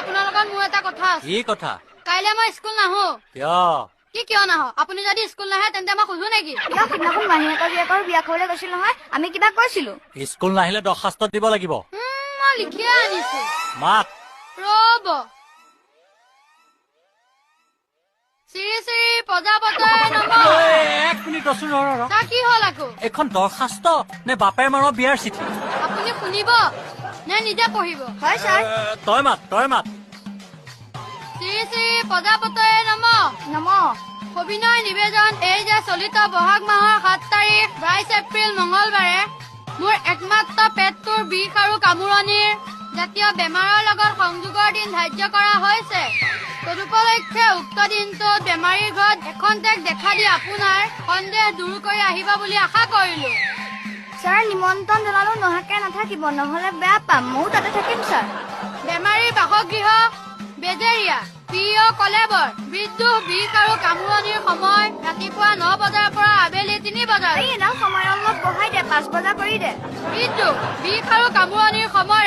আপোনাৰ লগত মোৰ এটা কথা আছে। কি কথা? কাইলৈ মই স্কুল নাহো। কিয়? কি কিয় নাহো? আপুনি যদি স্কুল নাহে তেন্তে মই সোধো নেকি? কিয় সিদিনাখন মাহীহঁতৰ জীয়েকৰ বিয়া খাবলৈ গৈছিল নহয় আমি কিবা কৈছিলো। স্কুল নাহিলে দৰ্খাস্ত দিব লাগিব। মই লিখিয়ে আনিছো। মাত। ৰব। শ্ৰী শ্ৰী প্ৰজাপতয়ে নমঃ। ঐ, এক মিনিট ৰচোন ৰ, ৰ, ৰ। ছাৰ কি হ'ল আকৌ? এইখন দৰখাস্ত নে বাপেৰ মাৰৰ বিয়াৰ চিঠি? আপুনি শুনিব। নে নিজে পঢ়িব। হয় ছাৰ। তই মাত তই মাত। শ্ৰী শ্ৰী প্ৰজাপতয়ে নমঃ নম। সবিনয় নিবেদন এই যে চলিত বহাগ মাহৰ সাত তাৰিখ বাইশ এপ্ৰিল মঙলবাৰে মোৰ একমাত্ৰ পেটটোৰ বিষ আৰু কামোৰণিৰ জাতীয় বেমাৰৰ লগত সংযোগৰ দিন ধাৰ্য কৰা হৈছে। তদুপলক্ষে উক্ত দিনটোত বেমাৰীৰ ঘৰত এখন্তেক দেখা দি আপোনাৰ সন্দেহ দূৰ কৰি আহিব বুলি আশা কৰিলো। ছাৰ নিমন্ত্ৰণ জনালো নহাকে নাথাকিব নহলে বেয়া পাম। ময়ো তাতে থাকিম ছাৰ। বেমাৰীৰ বাসগৃহ বেজেৰিয়া প্ৰিয় কলেবৰ বিদ্যুৎ বিষ আৰু কামোৰণিৰ সময় ৰাতিপুৱা ন বজাৰ পৰা আবেলি তিনি বজাৰ। সময় অলপ বঢ়াই দে পাঁচ বজা কৰি দে। বিদ্যুৎ বিষ আৰু কামোৰণিৰ সময়